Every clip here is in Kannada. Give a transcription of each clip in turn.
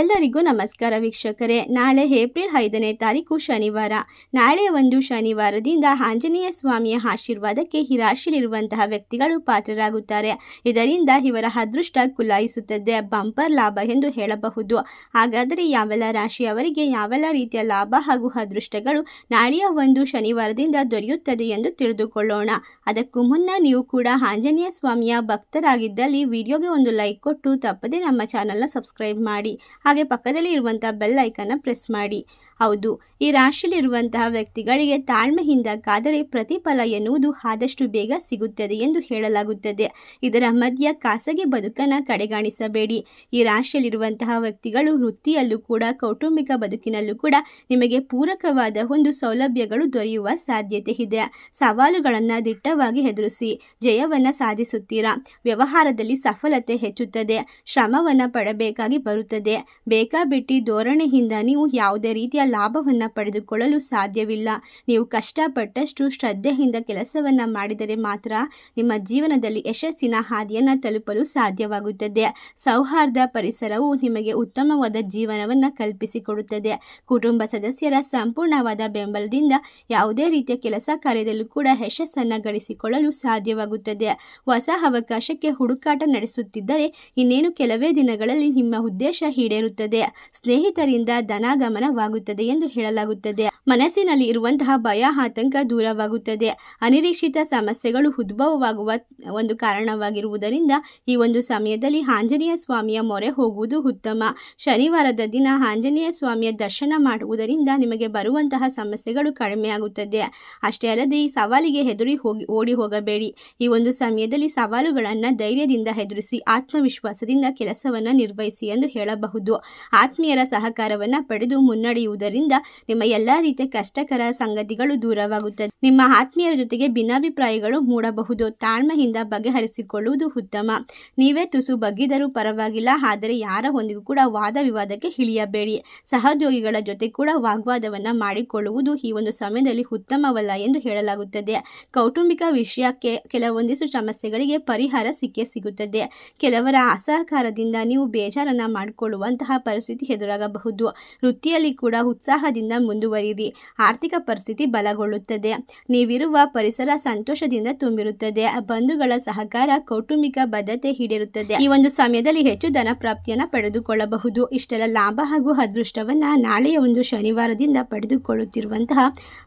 ಎಲ್ಲರಿಗೂ ನಮಸ್ಕಾರ ವೀಕ್ಷಕರೇ. ನಾಳೆ ಏಪ್ರಿಲ್ ಐದನೇ ತಾರೀಕು ಶನಿವಾರ. ನಾಳೆ ಒಂದು ಶನಿವಾರದಿಂದ ಆಂಜನೇಯ ಸ್ವಾಮಿಯ ಆಶೀರ್ವಾದಕ್ಕೆ ಹಿರಾಶಿಲಿರುವಂತಹ ವ್ಯಕ್ತಿಗಳು ಪಾತ್ರರಾಗುತ್ತಾರೆ. ಇದರಿಂದ ಇವರ ಅದೃಷ್ಟ ಕುಲಾಯಿಸುತ್ತದೆ. ಬಂಪರ್ ಲಾಭ ಎಂದು ಹೇಳಬಹುದು. ಹಾಗಾದರೆ ಯಾವೆಲ್ಲ ರಾಶಿಯವರಿಗೆ ಯಾವೆಲ್ಲ ರೀತಿಯ ಲಾಭ ಹಾಗೂ ಅದೃಷ್ಟಗಳು ನಾಳೆಯ ಒಂದು ಶನಿವಾರದಿಂದ ದೊರೆಯುತ್ತದೆ ಎಂದು ತಿಳಿದುಕೊಳ್ಳೋಣ. ಅದಕ್ಕೂ ಮುನ್ನ ನೀವು ಕೂಡ ಆಂಜನೇಯ ಸ್ವಾಮಿಯ ಭಕ್ತರಾಗಿದ್ದಲ್ಲಿ ವಿಡಿಯೋಗೆ ಒಂದು ಲೈಕ್ ಕೊಟ್ಟು ತಪ್ಪದೆ ನಮ್ಮ ಚಾನಲ್ನ ಸಬ್ಸ್ಕ್ರೈಬ್ ಮಾಡಿ. ಹಾಗೆ ಪಕ್ಕದಲ್ಲಿ ಇರುವಂತಹ ಬೆಲ್ ಐಕನ್ನ ಪ್ರೆಸ್ ಮಾಡಿ. ಹೌದು, ಈ ರಾಶಿಯಲ್ಲಿರುವಂತಹ ವ್ಯಕ್ತಿಗಳಿಗೆ ತಾಳ್ಮೆಯಿಂದ ಕಾದರೆ ಪ್ರತಿಫಲ ಎನ್ನುವುದು ಆದಷ್ಟು ಬೇಗ ಸಿಗುತ್ತದೆ ಎಂದು ಹೇಳಲಾಗುತ್ತದೆ. ಇದರ ಮಧ್ಯ ಖಾಸಗಿ ಬದುಕನ್ನು ಕಡೆಗಾಣಿಸಬೇಡಿ. ಈ ರಾಶಿಯಲ್ಲಿರುವಂತಹ ವ್ಯಕ್ತಿಗಳು ವೃತ್ತಿಯಲ್ಲೂ ಕೂಡ, ಕೌಟುಂಬಿಕ ಬದುಕಿನಲ್ಲೂ ಕೂಡ ನಿಮಗೆ ಪೂರಕವಾದ ಒಂದು ಸೌಲಭ್ಯಗಳು ದೊರೆಯುವ ಸಾಧ್ಯತೆ ಇದೆ. ಸವಾಲುಗಳನ್ನು ದಿಟ್ಟವಾಗಿ ಎದುರಿಸಿ ಜಯವನ್ನು ಸಾಧಿಸುತ್ತೀರಾ? ವ್ಯವಹಾರದಲ್ಲಿ ಸಫಲತೆ ಹೆಚ್ಚುತ್ತದೆ. ಶ್ರಮವನ್ನು ಪಡಬೇಕಾಗಿ ಬರುತ್ತದೆ. ಬೇಕಾಬಿಟ್ಟಿ ಧೋರಣೆಯಿಂದ ನೀವು ಯಾವುದೇ ರೀತಿಯ ಲಾಭವನ್ನು ಪಡೆದುಕೊಳ್ಳಲು ಸಾಧ್ಯವಿಲ್ಲ. ನೀವು ಕಷ್ಟಪಟ್ಟಷ್ಟು ಶ್ರದ್ಧೆಯಿಂದ ಕೆಲಸವನ್ನು ಮಾಡಿದರೆ ಮಾತ್ರ ನಿಮ್ಮ ಜೀವನದಲ್ಲಿ ಯಶಸ್ಸಿನ ಹಾದಿಯನ್ನು ತಲುಪಲು ಸಾಧ್ಯವಾಗುತ್ತದೆ. ಸೌಹಾರ್ದ ಪರಿಸರವು ನಿಮಗೆ ಉತ್ತಮವಾದ ಜೀವನವನ್ನು ಕಲ್ಪಿಸಿಕೊಡುತ್ತದೆ. ಕುಟುಂಬ ಸದಸ್ಯರ ಸಂಪೂರ್ಣವಾದ ಬೆಂಬಲದಿಂದ ಯಾವುದೇ ರೀತಿಯ ಕೆಲಸ ಕಾರ್ಯದಲ್ಲೂ ಕೂಡ ಯಶಸ್ಸನ್ನು ಗಳಿಸಿಕೊಳ್ಳಲು ಸಾಧ್ಯವಾಗುತ್ತದೆ. ಹೊಸ ಅವಕಾಶಕ್ಕೆ ಹುಡುಕಾಟ ನಡೆಸುತ್ತಿದ್ದರೆ ಇನ್ನೇನು ಕೆಲವೇ ದಿನಗಳಲ್ಲಿ ನಿಮ್ಮ ಉದ್ದೇಶ ಈಡೇರುತ್ತದೆ ಸ್ನೇಹಿತರಿಂದ ಧನಾಗಮನವಾಗುತ್ತದೆ ಎಂದು ಹೇಳಲಾಗುತ್ತದೆ. ಮನಸ್ಸಿನಲ್ಲಿ ಇರುವಂತಹ ಭಯ, ಆತಂಕ ದೂರವಾಗುತ್ತದೆ. ಅನಿರೀಕ್ಷಿತ ಸಮಸ್ಯೆಗಳು ಉದ್ಭವವಾಗುವ ಒಂದು ಕಾರಣವಾಗಿರುವುದರಿಂದ ಈ ಒಂದು ಸಮಯದಲ್ಲಿ ಆಂಜನೇಯ ಸ್ವಾಮಿಯ ಮೊರೆ ಹೋಗುವುದು ಉತ್ತಮ. ಶನಿವಾರದ ದಿನ ಆಂಜನೇಯ ಸ್ವಾಮಿಯ ದರ್ಶನ ಮಾಡುವುದರಿಂದ ನಿಮಗೆ ಬರುವಂತಹ ಸಮಸ್ಯೆಗಳು ಕಡಿಮೆಯಾಗುತ್ತದೆ ಅಷ್ಟೇ ಅಲ್ಲದೆ ಈ ಸವಾಲಿಗೆ ಹೆದರಿ ಹೋಗಿ, ಓಡಿ ಹೋಗಬೇಡಿ. ಈ ಒಂದು ಸಮಯದಲ್ಲಿ ಸವಾಲುಗಳನ್ನು ಧೈರ್ಯದಿಂದ ಹೆದರಿಸಿ ಆತ್ಮವಿಶ್ವಾಸದಿಂದ ಕೆಲಸವನ್ನು ನಿರ್ವಹಿಸಿ ಎಂದು ಹೇಳಬಹುದು. ಆತ್ಮೀಯರ ಸಹಕಾರವನ್ನು ಪಡೆದು ಮುನ್ನಡೆಯುವುದರಿಂದ ನಿಮ್ಮ ಎಲ್ಲ ರೀತಿಯ ಕಷ್ಟಕರ ಸಂಗತಿಗಳು ದೂರವಾಗುತ್ತದೆ. ನಿಮ್ಮ ಆತ್ಮೀಯರ ಜೊತೆಗೆ ಭಿನ್ನಾಭಿಪ್ರಾಯಗಳು ಮೂಡಬಹುದು. ತಾಳ್ಮೆಯಿಂದ ಬಗೆಹರಿಸಿಕೊಳ್ಳುವುದು ಉತ್ತಮ. ನೀವೇ ತುಸು ಬಗ್ಗಿದರೂ ಪರವಾಗಿಲ್ಲ. ಆದರೆ ಯಾರ ಹೊಂದಿಗೂ ಕೂಡ ವಾದ ವಿವಾದಕ್ಕೆ ಇಳಿಯಬೇಡಿ. ಸಹೋದ್ಯೋಗಿಗಳ ಜೊತೆ ಕೂಡ ವಾಗ್ವಾದವನ್ನು ಮಾಡಿಕೊಳ್ಳುವುದು ಈ ಒಂದು ಸಮಯದಲ್ಲಿ ಉತ್ತಮವಲ್ಲ ಎಂದು ಹೇಳಲಾಗುತ್ತದೆ. ಕೌಟುಂಬಿಕ ವಿಷಯಕ್ಕೆ ಕೆಲವೊಂದಿಷ್ಟು ಸಮಸ್ಯೆಗಳಿಗೆ ಪರಿಹಾರ ಸಿಕ್ಕೇ ಸಿಗುತ್ತದೆ. ಕೆಲವರ ಅಸಹಕಾರದಿಂದ ನೀವು ಬೇಜಾರನ್ನ ಮಾಡಿಕೊಳ್ಳುವಂತಹ ಪರಿಸ್ಥಿತಿ ಎದುರಾಗಬಹುದು. ವೃತ್ತಿಯಲ್ಲಿ ಕೂಡ ಉತ್ಸಾಹದಿಂದ ಮುಂದುವರಿಯಿರಿ. ಆರ್ಥಿಕ ಪರಿಸ್ಥಿತಿ ಬಲಗೊಳ್ಳುತ್ತದೆ. ನೀವಿರುವ ಪರಿಸರ ಸಂತೋಷದಿಂದ ತುಂಬಿರುತ್ತದೆ. ಬಂಧುಗಳ ಸಹಕಾರ, ಕೌಟುಂಬಿಕ ಬದ್ಧತೆ ಹಿಡಿರುತ್ತದೆ ಈ ಒಂದು ಸಮಯದಲ್ಲಿ ಹೆಚ್ಚು ಧನ ಪ್ರಾಪ್ತಿಯನ್ನು ಪಡೆದುಕೊಳ್ಳಬಹುದು. ಇಷ್ಟೆಲ್ಲ ಲಾಭ ಹಾಗೂ ಅದೃಷ್ಟವನ್ನ ನಾಳೆಯ ಒಂದು ಶನಿವಾರದಿಂದ ಪಡೆದುಕೊಳ್ಳುತ್ತಿರುವಂತಹ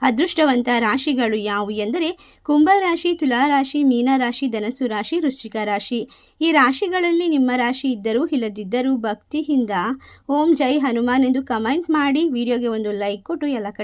ಅದೃಷ್ಟವಂತ ರಾಶಿಗಳು ಯಾವುವು ಎಂದರೆ ಕುಂಭರಾಶಿ ತುಲಾರಾಶಿ ಮೀನರಾಶಿ ಧನಸು ರಾಶಿ ವೃಶ್ಚಿಕ ರಾಶಿ. ಈ ರಾಶಿಗಳಲ್ಲಿ ನಿಮ್ಮ ರಾಶಿ ಇದ್ದರೂ ಇಲ್ಲದಿದ್ದರೂ ಭಕ್ತಿಯಿಂದ ಓಂ ಜೈ ಹನುಮಾನ್ ಎಂದು ಕಮೆಂಟ್ ಮಾಡಿ. ವಿಡಿಯೋಗೆ ಒಂದು ಲೈಕ್ ಕೊಟ್ಟು ಎಲ್ಲ